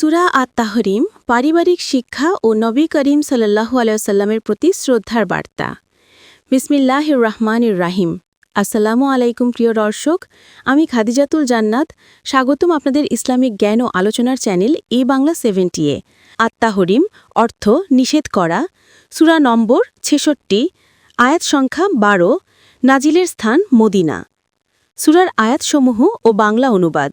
সুরা আত তাহরিম পারিবারিক শিক্ষা ও নবী করিম সাল্লাহু আলাইসাল্লামের প্রতি শ্রদ্ধার বার্তা। বিসমিল্লাহ রহমান রাহিম। আসসালামু আলাইকুম প্রিয় দর্শক, আমি খাদিজাতুল জান্নাত। স্বাগতম আপনাদের ইসলামিক জ্ঞান ও আলোচনার চ্যানেল এ বাংলা সেভেন্টি এ। আত্মাহরিম অর্থ নিষেধ করা। সুরা নম্বর ছেষট্টি, আয়াত সংখ্যা বারো, নাজিলের স্থান মদিনা। সুরার আয়াতসমূহ ও বাংলা অনুবাদ।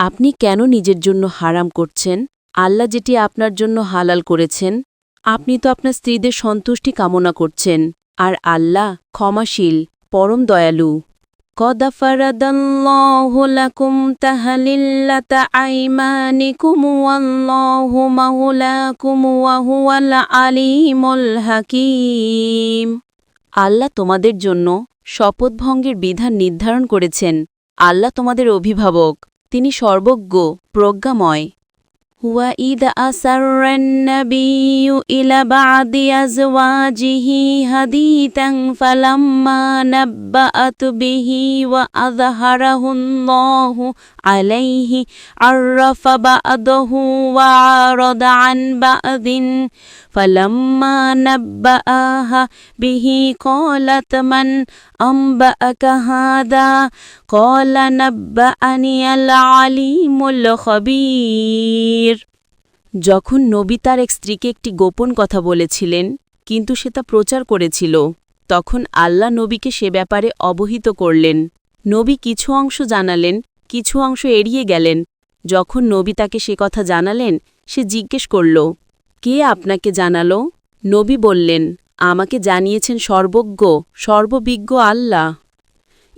আপনি কেন নিজের জন্য হারাম করছেন? আল্লাহ যেটি আপনার জন্য হালাল করেছেন, আপনি তো আপনার স্ত্রীদের সন্তুষ্টি কামনা করছেন। আর আল্লাহ ক্ষমাশীল, পরম দয়ালু। আল্লাহ তোমাদের জন্য শপথভঙ্গের বিধান নির্ধারণ করেছেন। আল্লাহ তোমাদের অভিভাবক। তিনি সর্বজ্ঞ প্রজ্ঞাময়। وإذا أسر النبي إلى بعض أزواجه حديثا فلما نبأت به وأظهره الله عليه عرف بعضه وعرض عن بعض. فلما نبأها به قالت من أنبأك هذا؟ قال نبأني العليم الخبير. যখন নবী তার এক স্ত্রীকে একটি গোপন কথা বলেছিলেন, কিন্তু সে তা প্রচার করেছিল। তখন আল্লাহ নবীকে সে ব্যাপারে অবহিত করলেন। নবী কিছু অংশ জানালেন, কিছু অংশ এড়িয়ে গেলেন। যখন নবী তাকে সে কথা জানালেন, সে জিজ্ঞেস করল, কে আপনাকে জানালো? নবী বললেন, আমাকে জানিয়েছেন সর্বজ্ঞ, সর্ববিজ্ঞ আল্লাহ।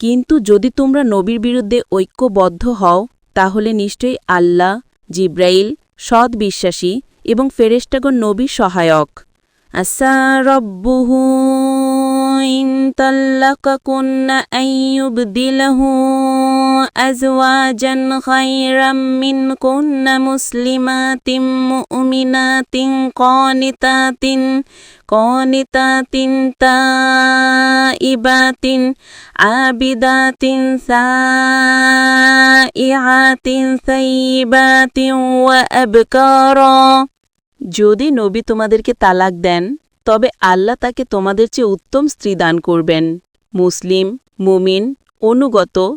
কিন্তু যদি তোমরা নবীর বিরুদ্ধে ঐক্যবদ্ধ হও, তাহলে নিশ্চয়ই আল্লাহ, জিব্রাইল, সৎ বিশ্বাসী এবং ফেরেস্টাগণ নবী সহায়ক। আসা রব্বুহু ইন তাল্লাকাকুন্না আন খায়রাম মিনকুন্না মুসলিমাতিন মুমিনাতিন কানিতাতিন কানিতাতিন তাইবাতিন আবিদাতিন সাইআতিন সাইবাতিন ওয়া আবকারা যদি নবী তোমাদেরকে তালাক দেন, তবে আল্লাহ তাকে তোমাদের চেয়ে উত্তম স্ত্রী দান করবেন। মুসলিম, মুমিন, অনুগত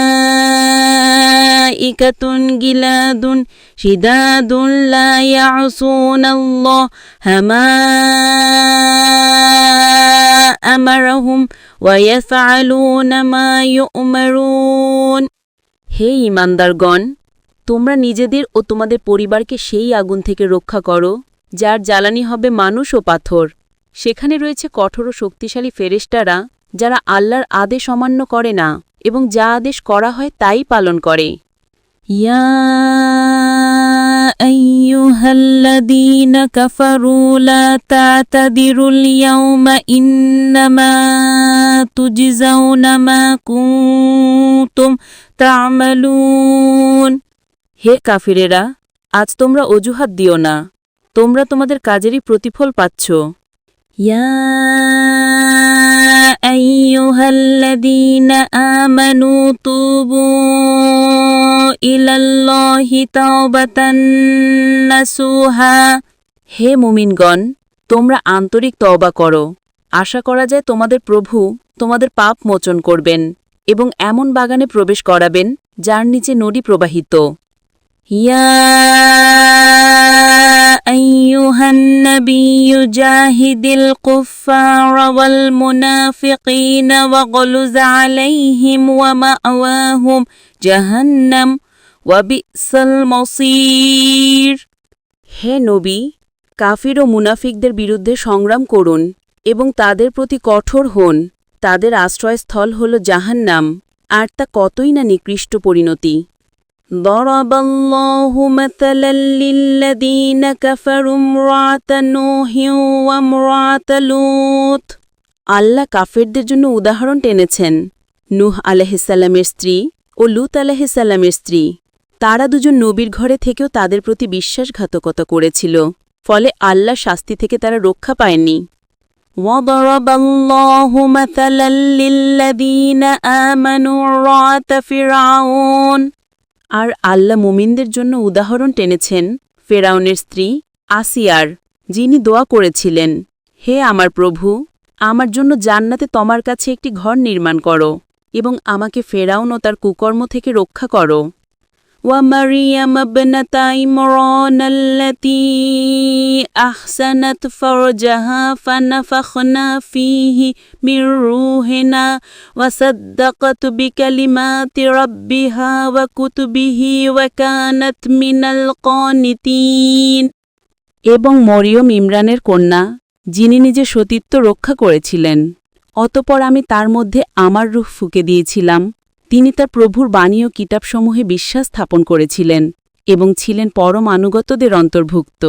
جلاد شداد لا يعصون الله ما أمرهم ويفعلون ما يؤمرون হে ইমানদারগণ তোমরা নিজেদের ও তোমাদের পরিবারকে সেই আগুন থেকে রক্ষা করো যার জ্বালানি হবে মানুষ ও পাথর সেখানে রয়েছে কঠোর ও শক্তিশালী ফেরেস্টারা যারা আল্লাহর আদেশ অমান্য করে না এবং যা আদেশ করা হয় তাই পালন করে ইয়া আইয়ুহাল্লাযীনা কাফারু লা তা'তাদিরুল ইয়াওমা ইন্নামা তুজজাউনা মা কুনতুম তা'মালুন হে কাফিরেরা আজ তোমরা অজুহাত দিও না। তোমরা তোমাদের কাজেরই প্রতিফল পাচ্ছ। ইয়া أيها الذين آمنوا توبوا إلى الله توبة نصوحا হে মুমিনগণ তোমরা আন্তরিক তওবা করো আশা করা যায় তোমাদের প্রভু তোমাদের পাপ মোচন করবেন এবং এমন বাগানে প্রবেশ করাবেন যার নিচে নদী প্রবাহিত يا أيها النبي جاهد الكفار والمنافقين واغلظ عليهم ومأواهم جهنم وبئس المصير হে নবী কাফির ও মুনাফিকদের বিরুদ্ধে সংগ্রাম করুন এবং তাদের প্রতি কঠোর হন তাদের আশ্রয়স্থল হল জাহান্নাম আর তা কতই না নিকৃষ্ট পরিণতি ضرب الله مثلا للذين كفروا امرأة نوح وامرأة لوط আল্লাহ কাফেরদের জন্য উদাহরণ টেনেছেন নূহ আলহিসাল্লামের স্ত্রী ও লুত আলহিসাল্লামের স্ত্রী তারা দুজন নবীর ঘরে থেকেও তাদের প্রতি বিশ্বাসঘাতকতা করেছিল ফলে আল্লাহ শাস্তি থেকে তারা রক্ষা পায়নি وضرب الله مثلا للذين آمنوا امرأة فرعون আর আল্লা মুমিনদের জন্য উদাহরণ টেনেছেন ফেরাউনের স্ত্রী আসিয়ার, যিনি দোয়া করেছিলেন, হে আমার প্রভু, আমার জন্য জান্নাতে তোমার কাছে একটি ঘর নির্মাণ করো এবং আমাকে ফেরাউন ও তার কুকর্ম থেকে রক্ষা করো। ومريم ابنة عمران التي أحسنت فرجها فنفخنا فيه من روحنا وصدقت بكلمات ربها وكتبه وكانت من القانتين এবং মরিয়ম ইমরানের কন্যা যিনি নিজে সতীত্ব রক্ষা করেছিলেন অতপর আমি তার মধ্যে আমার রূহ ফুকে দিয়েছিলাম তিনি তার প্রভুর বাণী ও কিতাবসমূহে বিশ্বাস স্থাপন করেছিলেন এবং ছিলেন পরম আনুগতদের অন্তর্ভুক্ত।